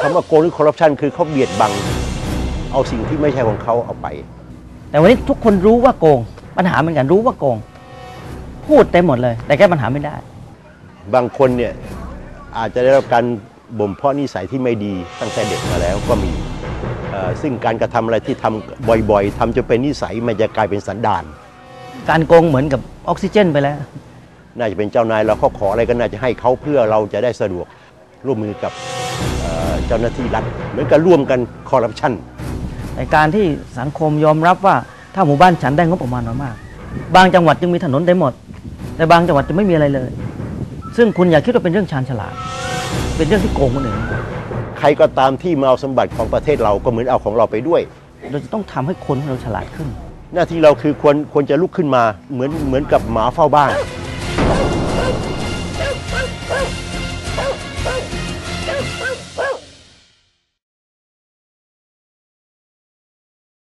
คำว่าโกงหรือคอร์รัปชันคือเขาเบียดบัง เอาสิ่งที่ไม่ใช่ของเขาเอาไป แต่วันนี้ทุกคนรู้ว่าโกง ปัญหาเหมือนกันรู้ว่าโกง พูดเต็มหมดเลย แต่แก้ปัญหาไม่ได้ บางคนเนี่ยอาจจะได้รับการบ่มเพาะนิสัยที่ไม่ดีตั้งแต่เด็กมาแล้วก็มีเอ่อซึ่งการกระทำอะไรที่ทำบ่อยๆทำจนเป็นนิสัยมันจะกลายเป็นสันดาน การโกงเหมือนกับออกซิเจนไปแล้ว น่าจะเป็นเจ้านายเราเขาขออะไรก็น่าจะให้เขาเพื่อเราจะได้สะดวกร่วมมือกับ เอ่อเจ้าหน้าที่รัฐเหมือนกับร่วมกันคอร์รัปชันในการที่สังคมยอมรับว่าถ้าหมู่บ้านฉันได้งบประมาณน้อยมาก บางจังหวัดจึงมีถนนได้หมด แต่บางจังหวัดจะไม่มีอะไรเลย ซึ่งคุณอย่าคิดว่าเป็นเรื่องชาญฉลาด เป็นเรื่องที่โกงคนอื่นใครก็ตามที่มาเอาสมบัติของประเทศเราก็เหมือนเอาของเราไปด้วย เราจะต้องทำให้คนของเราฉลาดขึ้น หน้าที่เราคือควรควรจะลุกขึ้นมาเหมือนเหมือนกับหมาเฝ้าบ้าน